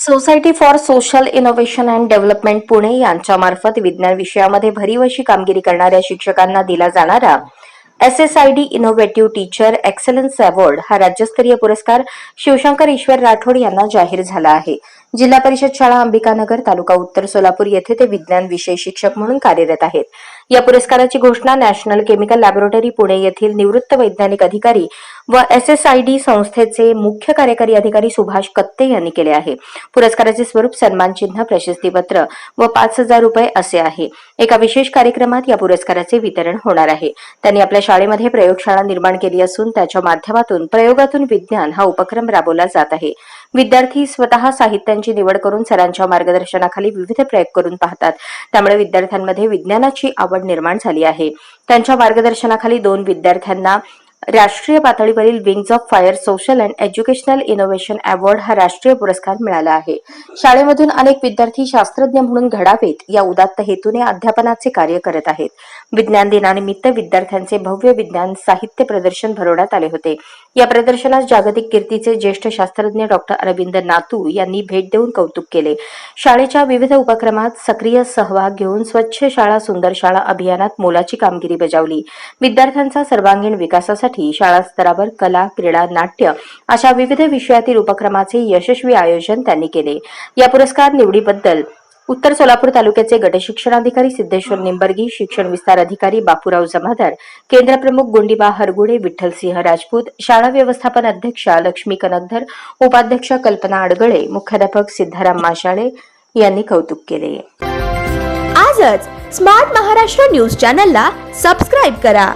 Society for social innovation and development Pune यांच्यामार्फत विज्ञान विषयामध्ये भरीव अशी कामगिरी करणाऱ्या शिक्षकांना दिला जाणारा S S I D innovative teacher excellence award हा राज्यस्तरीय पुरस्कार शिवशंकर ईश्वर राठोड यांना जाहीर झाला आहे. जिल्हा परिषद शाळा अंबिकानगर तालुका उत्तर सोलापूर येथे ते विज्ञान विषय शिक्षक म्हणून कार्यरत आहेत. या पुरस्काराची घोषणा नॅशनल केमिकल लॅबोरेटरी पुणे येथील निवृत्त वैज्ञानिक अधिकारी व एसएसआयडी संस्थेचे मुख्य कार्यकारी अधिकारी सुभाष कत्ते यांनी केले आहे. पुरस्काराचे स्वरूप सन्मान चिन्ह प्रशस्तीपत्र व पाच हजार रुपये असे आहे. एका विशेष कार्यक्रमात या पुरस्काराचे वितरण होणार आहे. त्यांनी आपल्या शाळेमध्ये प्रयोगशाळा निर्माण केली असून त्याच्या माध्यमातून प्रयोगातून विज्ञान हा उपक्रम राबवला जात आहे. विद्यार्थी स्वतः साहित्यांची निवड करून सरांच्या मार्गदर्शनाखाली विविध प्रयोग करून पाहतात. त्यामुळे विद्यार्थ्यांमध्ये विज्ञानाची आवड निर्माण झाली आहे. त्यांच्या मार्गदर्शनाखाली दोन विद्यार्थ्यांना राष्ट्रीय पातळीवरील wings of fire social and educational innovation award हा राष्ट्रीय पुरस्कार मिळाला आहे. शाळेमधून अनेक विद्यार्थी शास्त्रज्ञ म्हणून घडावेत या उदात्त हेतूने अध्यापनाचे कार्य करत आहेत. विज्ञान दिनानिमित्त विद्यार्थ्यांचे भव्य विज्ञान साहित्य प्रदर्शन भरवण्यात आले होते. या प्रदर्शनास जागतिक कीर्तीचे ज्येष्ठ शास्त्रज्ञ डॉक्टर अरविंद नातू यांनी भेट देऊन कौतुक केले. शाळेच्या विविध उपक्रमात सक्रिय सहभाग घेऊन स्वच्छ शाळा सुंदर शाळा अभियानात मोलाची कामगिरी बजावली. विद्यार्थ्यांचा सर्वांगीण विकासासाठी शाळा स्तरावर कला क्रीडा नाट्य अशा विविध विषयातील उपक्रमाचे यशस्वी आयोजन त्यांनी केले. या पुरस्कार निवडीबद्दल उत्तर सोलापूर तालुक्याचे गटशिक्षणाधिकारी सिद्धेश्वर निंबर्गी शिक्षण विस्तार अधिकारी बापूराव जमादार केंद्रप्रमुख गुंडीबा हरगुडे विठ्ठलसिंह राजपूत शाळा व्यवस्थापन अध्यक्षा लक्ष्मी कनकधर उपाध्यक्ष कल्पना अडगळे मुख्याध्यापक सिद्धाराम माशाळे यांनी कौतुक केले. आजच स्मार्ट महाराष्ट्र न्यूज चॅनलला सबस्क्राईब करा.